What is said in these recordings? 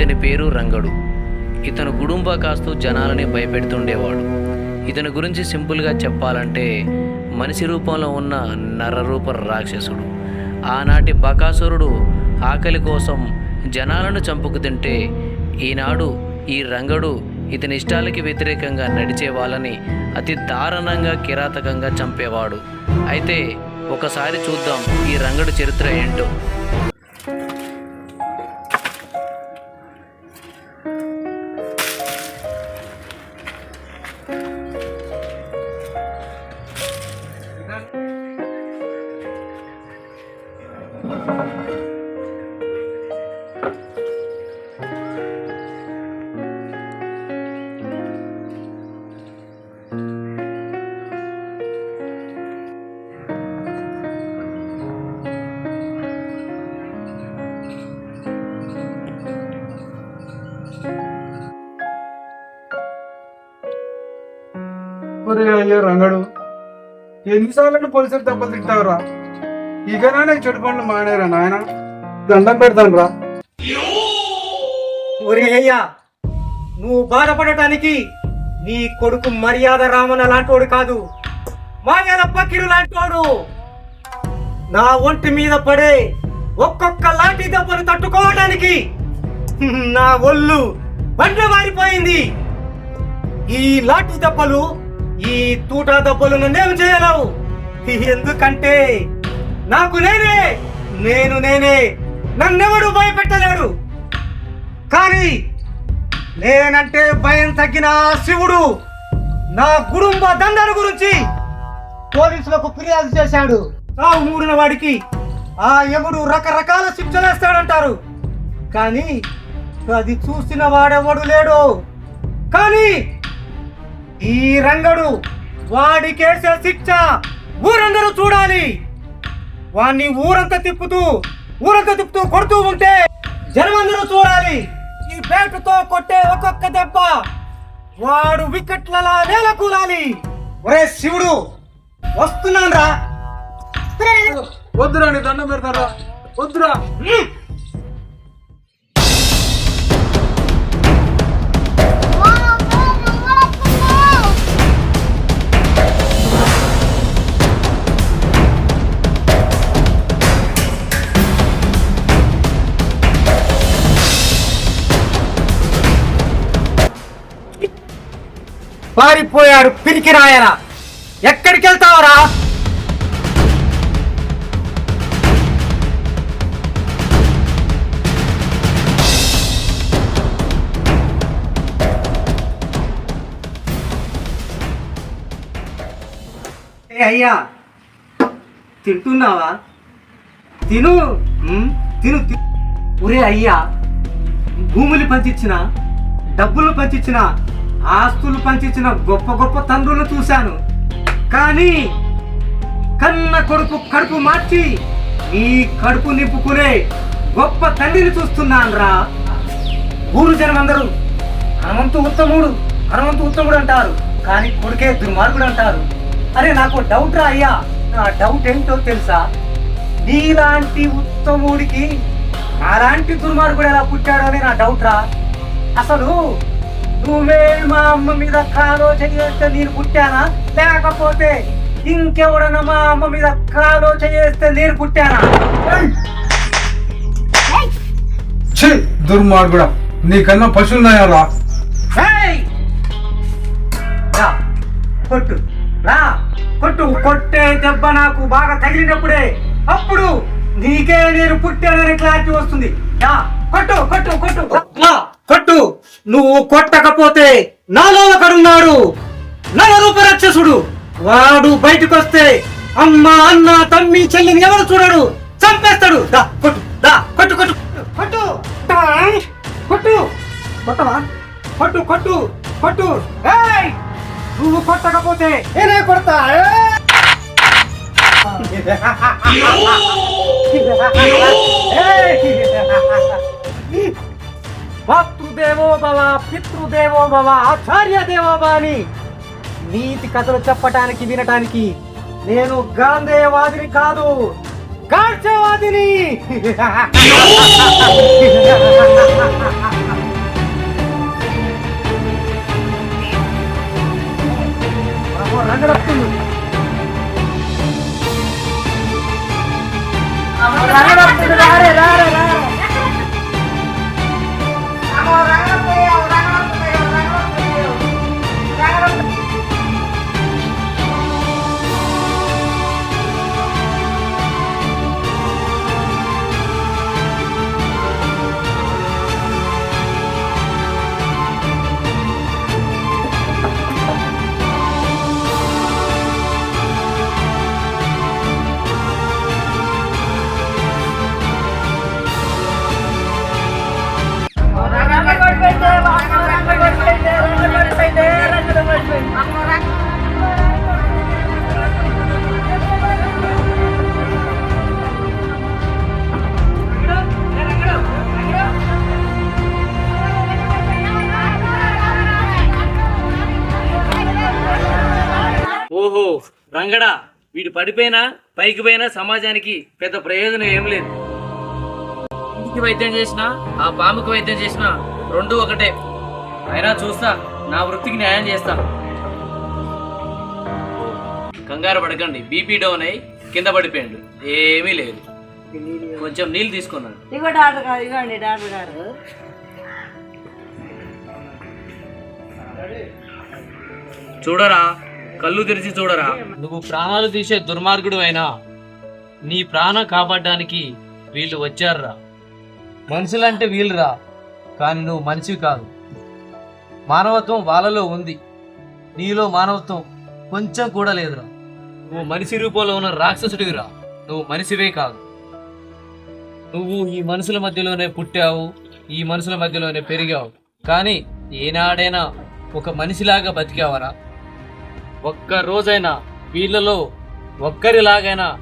ఇతని పేరు రంగడు. ఇతను గుడుంబ కాస్తూ జనాలని భయపెడుతుండేవాడు. ఇతని గురించి సింపుల్గా చెప్పాలంటే మనిషి రూపంలో ఉన్న నరరూప రాక్షసుడు. ఆనాటి బకాసురుడు ఆకలి కోసం జనాలను చంపుకు తింటే ఈనాడు ఈ రంగడు ఇతని ఇష్టాలకి వ్యతిరేకంగా నడిచే వాళ్ళని అతి దారుణంగా కిరాతకంగా చంపేవాడు. అయితే ఒకసారి చూద్దాం ఈ రంగడు చరిత్ర ఏంటో. ఒరే అయ్యో రంగడు. ఎన్నిసార్లు పోలీసులు దెబ్బలు తింటావురా ఇకనా నేను చెడు పనులు మానేరా నాయన? దండం పెడతాను రా. ఒరే అయ్యా నువ్వు బాధపడటానికి నీ కొడుకు మర్యాద రామన లాంటోడు కాదు. మాయాల పక్కిరు లాంటోడు. నా ఒంటి మీద పడే ఒక్కొక్క లాంటి దెబ్బలు తట్టుకోవడానికి నా ఒళ్ళు బండ్ల మారిపోయింది. ఈ లాంటి దెబ్బలు ఈ తూటా దెబ్బలు నేను చేయలేవు. ఎందుకంటే నాకు నేనే నేను నేనే నన్నెవడు భయపెట్టలేడు. కానీ నేనంటే భయం తగ్గిన శివుడు నా కుటుంబ దండల గురించి పోలీసులకు ఫిర్యాదు చేశాడు. సావు మూడిన వాడికి ఆ యముడు రకరకాల శిక్షలేస్తాడంటారు. కానీ అది చూసిన వాడెవడు లేడు. కానీ ఈ రంగడు వాడికేసే శిక్ష ఊరందరూ చూడాలి. వాణ్ణి ఊరంతా తిప్పుతూ ఊరంతా తిప్పుతూ కొడుతూ ఉంటే జనమందరూ చూడాలి. ఈ బ్యాటుతో కొట్టే ఒక్కొక్క దెబ్బ వాడు వికెట్లలా నేల కూలాలి ఒరే శివుడు వస్తున్నాను రా వద్దురా నీ దండం పెడతారా వద్దురా. పారిపోయాడు పిరికి రాయన ఎక్కడికి వెళ్తావరా? ఏ అయ్యా తింటున్నావా? తిను తిను ఒరే అయ్యా భూములు పంచిచ్చిన డబ్బులు పంచిచ్చిన ఆస్తులు పంచిచ్చిన గొప్ప గొప్ప తండ్రులను చూశాను. కానీ కన్న కొడుకు కడుపు మార్చి ఈ కడుపు నింపుకునే గొప్ప తండ్రిని చూస్తున్నాను రా ఊరు జనమందరూ హనుమంతు ఉత్తముడు హనుమంతు ఉత్తముడు అంటారు. కానీ కొడుకే దుర్మార్గుడు అంటారు. అరే నాకు డౌట్ రా అయ్యా. నా డౌట్ ఏంటో తెలుసా? నీలాంటి ఉత్తముడికి అలాంటి దుర్మార్గుడు ఎలా పుట్టాడో అని నా డౌట్ రా. అసలు నువ్వే మా అమ్మ మీద కాలో చేస్తే నేను పుట్టానా? లేకపోతే ఇంకెవడన్నా మా అమ్మ మీద కాలో చేస్తే నేను పుట్టానా? ఛీ దుర్మార్గుడా నీకన్నా పశువులున్నాయారా ఏయ్! రా కొట్టు రా కొట్టు. కొట్టే దెబ్బ నాకు బాగా తగిలినప్పుడే అప్పుడు నీకే నేను పుట్టానని క్లారిటీ వస్తుంది. రా కొట్టు కొట్టు కొట్టు. రా, కొట్టు! నువ్వు కొట్టకపోతే నాలో ఒకడున్నాడు. నవరూప రాక్షసుడు వాడు బయటకు వస్తే అమ్మ అన్న తమ్మి చెల్లిని ఎవరు చూడడు? చంపేస్తాడు. దా కొట్టు దా కొట్టు కొట్టు. కొట్టు. దా, కొట్టు. కొట్టవా? కొట్టు కొట్టు కొట్టు. ఏయ్! నువ్వు కొట్టకపోతే నేనే కొడతా. ఏయ్! మాతృదేవో భవ పితృదేవో భవ ఆచార్య దేవో అని నీతి కథలు చెప్పటానికి వినటానికి నేను గాంధేవాదిని కాదు గాడ్చేవాదిని రంగడస్తుంది రంగడా వీడు పడిపోయినా పైకి పోయినా సమాజానికి పెద్ద ప్రయోజనం ఏం లేదు. ఇంటికి వైద్యం చేసినా ఆ పాముకి వైద్యం చేసినా రెండు ఒకటే. అయినా చూస్తా నా వృత్తికి న్యాయం చేస్తా. కంగారు పడకండి బీపీ డౌన్ అయి కింద పడిపోయాడు. ఏమీ లేదు. కొంచెం నీళ్ళు తీసుకున్నాను ఇగో డాక్టర్ గారు ఇగోండి డాక్టర్ గారు. చూడరా కళ్ళు తెరిచి చూడరా. నువ్వు ప్రాణాలు తీసే దుర్మార్గుడు అయినా నీ ప్రాణం కాపాడడానికి వీళ్ళు వచ్చారురా. మనుషులంటే వీళ్ళురా కానీ నువ్వు మనిషి కాదు. మానవత్వం వాళ్ళలో ఉంది నీలో మానవత్వం కొంచెం కూడా లేదురా. నువ్వు మనిషి రూపంలో ఉన్న రాక్షసుడివిరా నువ్వు మనిషివే కాదు. నువ్వు ఈ మనుషుల మధ్యలోనే పుట్టావు ఈ మనుషుల మధ్యలోనే పెరిగావు కానీ ఏనాడైనా ఒక మనిషిలాగా బతికావరా? ఒక్క రోజైనా వీళ్ళలో ఒక్కరిలాగైనా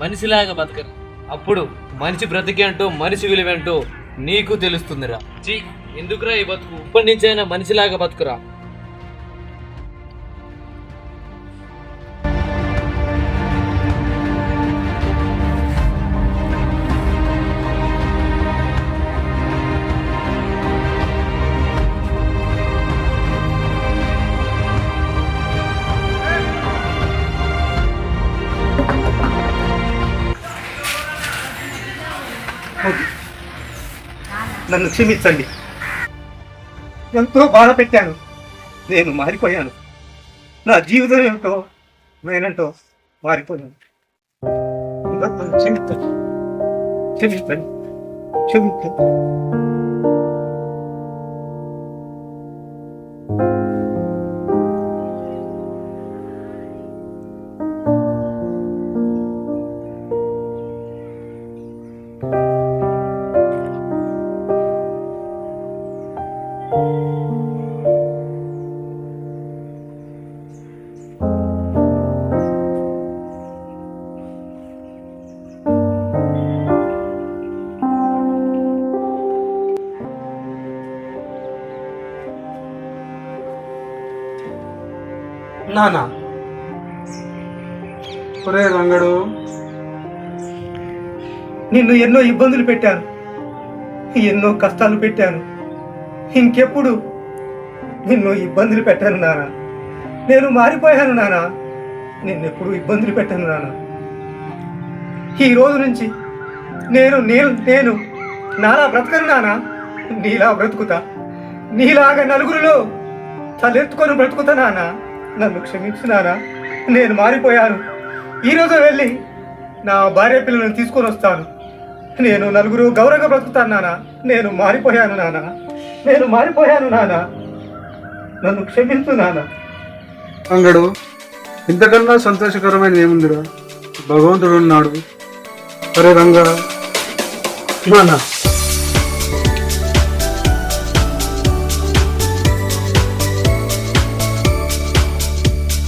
మనిషిలాగా బతకరు. అప్పుడు మనిషి బ్రతికేంటో మనిషి విలువేంటో నీకు తెలుస్తుందిరా. చీ ఎందుకురా ఈ బతుకు? ఇప్పటి నుంచైనా మనిషిలాగా బతుకురా. నన్ను క్షమించండి. ఎంతో బాధ పెట్టాను. నేను మారిపోయాను. నా జీవితం ఏమిటో నేనంటో మారిపోయాను. క్షమించండి. క్షమించండి. క్షమించండి. నానా. ఒరే రంగడు నిన్ను ఎన్నో ఇబ్బందులు పెట్టాను. ఎన్నో కష్టాలు పెట్టాను. ఇంకెప్పుడు నిన్ను ఇబ్బందులు పెట్టాను నాన్న నేను మారిపోయాను నాన్న నిన్నెప్పుడు ఇబ్బందులు పెట్టాను నానా. ఈ రోజు నుంచి నేను నేను నేను నాలా బ్రతకను నానా. నీలా బ్రతుకుతా. నీలాగా నలుగురిలో తలెత్తుకొని బ్రతుకుతా నానా. నన్ను క్షమించు నానా నేను మారిపోయాను. ఈరోజు వెళ్ళి నా భార్య పిల్లలను తీసుకొని వస్తాను. నేను నలుగురు గౌరవంగా బ్రతుకుతాను నానా. నేను మారిపోయాను నానా. నేను మారిపోయాను నానా. నన్ను క్షమించు నానా. అంగడు ఇంతకన్నా సంతోషకరమైన ఏముందిరా? భగవంతుడు ఉన్నాడు. సరే రంగా. నానా.